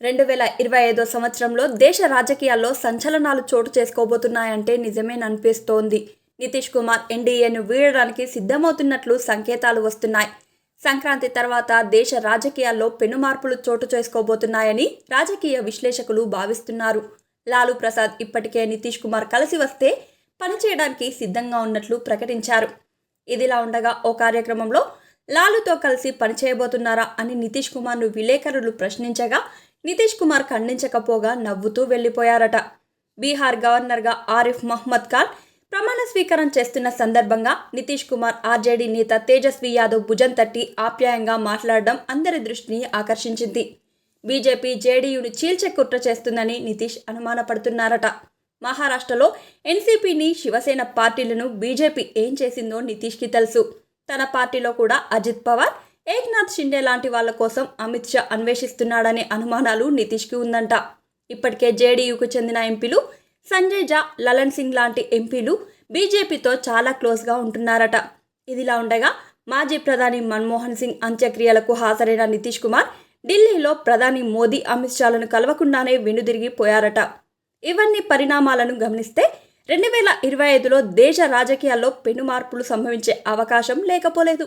రెండు వేల ఇరవై ఐదో సంవత్సరంలో దేశ రాజకీయాల్లో సంచలనాలు చోటు చేసుకోబోతున్నాయంటే నిజమేననిపిస్తోంది. నితీష్ కుమార్ ఎన్డీఏను వీడడానికి సిద్ధమవుతున్నట్లు సంకేతాలు వస్తున్నాయి. సంక్రాంతి తర్వాత దేశ రాజకీయాల్లో పెనుమార్పులు చోటు చేసుకోబోతున్నాయని రాజకీయ విశ్లేషకులు భావిస్తున్నారు. లాలూ ప్రసాద్ ఇప్పటికే నితీష్ కుమార్ కలిసి వస్తే పనిచేయడానికి సిద్ధంగా ఉన్నట్లు ప్రకటించారు. ఇదిలా ఉండగా ఓ కార్యక్రమంలో లాలుతో కలిసి పనిచేయబోతున్నారా అని నితీష్ కుమార్ను విలేకరులు ప్రశ్నించగా నితీష్ కుమార్ ఖండించకపోగా నవ్వుతూ వెళ్ళిపోయారట. బీహార్ గవర్నర్గా ఆరిఫ్ మహ్మద్ ఖాన్ ప్రమాణ స్వీకారం చేస్తున్న సందర్భంగా నితీష్ కుమార్ ఆర్జేడీ నేత తేజస్వి యాదవ్ భుజం తట్టి ఆప్యాయంగా మాట్లాడడం అందరి దృష్టిని ఆకర్షించింది. బీజేపీ జేడీయూను చీల్చే కుట్ర చేస్తుందని నితీష్ అనుమానపడుతున్నారట. మహారాష్ట్రలో ఎన్సీపీని శివసేన పార్టీలను బీజేపీ ఏం చేసిందో నితీష్కి తెలుసు. తన పార్టీలో కూడా అజిత్ పవార్ ఏక్నాథ్ షిండే లాంటి వాళ్ళ కోసం అమిత్ షా అన్వేషిస్తున్నాడనే అనుమానాలు నితీష్కి ఉందంట. ఇప్పటికే జేడీయూకు చెందిన ఎంపీలు సంజయ్ జా లలన్ సింగ్ లాంటి ఎంపీలు బీజేపీతో చాలా క్లోజ్గా ఉంటున్నారట. ఇదిలా ఉండగా మాజీ ప్రధాని మన్మోహన్ సింగ్ అంత్యక్రియలకు హాజరైన నితీష్ కుమార్ ఢిల్లీలో ప్రధాని మోదీ అమిత్ షాలను కలవకుండానే వెనుదిరిగిపోయారట ఇవన్నీ పరిణామాలను గమనిస్తే రెండు వేల ఇరవై ఐదులో దేశ రాజకీయాల్లో పెను మార్పులు సంభవించే అవకాశం లేకపోలేదు.